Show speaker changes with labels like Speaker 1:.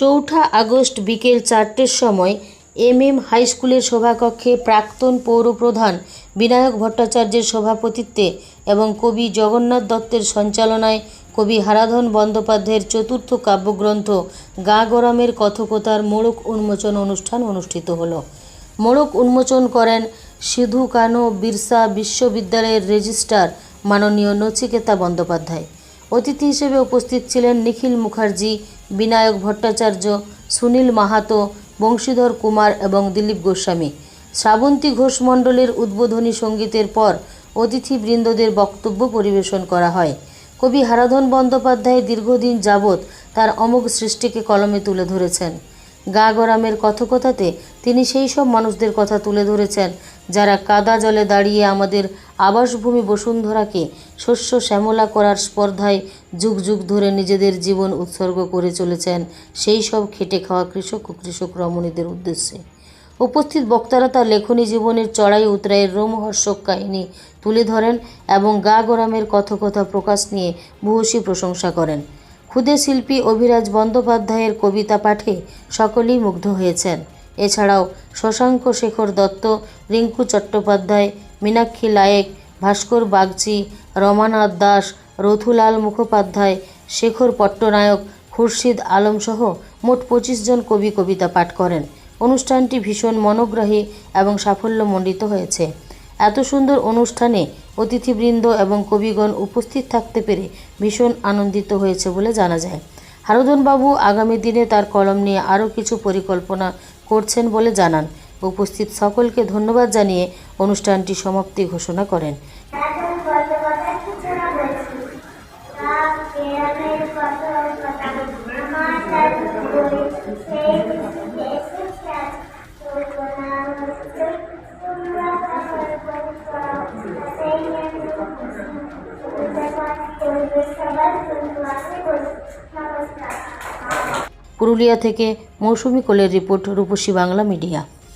Speaker 1: চৌঠা আগস্ট বিকেল চারটের সময় এম এম হাই স্কুলের সভাকক্ষে প্রাক্তন পৌরপ্রধান বিনায়ক ভট্টাচার্যের সভাপতিত্বে এবং কবি জগন্নাথ দত্তের সঞ্চালনায় কবি হারাধন বন্দ্যোপাধ্যায়ের চতুর্থ কাব্যগ্রন্থ গা গরমের কথকতার মোড়ক উন্মোচন অনুষ্ঠান অনুষ্ঠিত হলো। মোড়ক উন্মোচন করেন সিধু কানো বিরসা বিশ্ববিদ্যালয়ের রেজিস্ট্রার মাননীয় নচিকেতা বন্দ্যোপাধ্যায়। অতিথি হিসেবে উপস্থিত ছিলেন নিখিল মুখার্জি, বিনায়ক ভট্টাচার্য, সুনীল মাহাতো, বংশীধর কুমার এবং দিলীপ গোস্বামী। শ্রাবন্তী ঘোষ মণ্ডলের উদ্বোধনী সঙ্গীতের পর অতিথিবৃন্দদের বক্তব্য পরিবেশন করা হয়। কবি হারাধন বন্দ্যোপাধ্যায় দীর্ঘদিন যাবৎ তার অমোঘ সৃষ্টিকে কলমে তুলে ধরেছেন। গা গরামের কথকতাতে তিনি সেই সব মানুষদের কথা তুলে ধরেছেন, যারা কাদা জলে দাঁড়িয়ে আমাদের আবাসভূমি বসুন্ধরাকে শস্য শ্যামলা করার স্পর্ধায় যুগ যুগ ধরে নিজেদের জীবন উৎসর্গ করে চলেছেন সেই সব খেটে খাওয়া কৃষক ও কৃষক রমণীদের উদ্দেশ্যে। উপস্থিত বক্তারা তার লেখনী জীবনের চড়াই উতরাইয়ের রোমহর্ষক কাহিনী তুলে ধরেন এবং গা গরামের কথকথা প্রকাশ নিয়ে ভূয়সী প্রশংসা করেন। ক্ষুদে শিল্পী অভিরাজ বন্দ্যোপাধ্যায়ের কবিতা পাঠে সকলেই মুগ্ধ হয়েছেন। এছাড়াও শশাঙ্ক শেখর দত্ত, রিঙ্কু চট্টোপাধ্যায়, মীনাক্ষী লায়েক, ভাস্কর বাগচি, রমানাথ দাস, রথুলাল মুখোপাধ্যায়, শেখর পট্টনায়ক, খুরশিদ আলমসহ মোট পঁচিশ জন কবি কবিতা পাঠ করেন। অনুষ্ঠানটি ভীষণ মনোগ্রাহী এবং সাফল্যমণ্ডিত হয়েছে। এত সুন্দর অনুষ্ঠানে অতিথিবৃন্দ এবং কবিগণ উপস্থিত থাকতে পেরে ভীষণ আনন্দিত হয়েছে বলে জানা যায়। হারুদনবাবু আগামী দিনে তার কলম নিয়ে আরও কিছু পরিকল্পনা করছেন বলে জানান। উপস্থিত সকলকে ধন্যবাদ জানিয়ে অনুষ্ঠানটি সমাপ্তি ঘোষণা করেন।
Speaker 2: এখন বন্দ্যোপাধ্যায়
Speaker 1: পুরুলিয়া থেকে মৌসুমি কোলের রিপোর্ট রূপসী বাংলা মিডিয়া।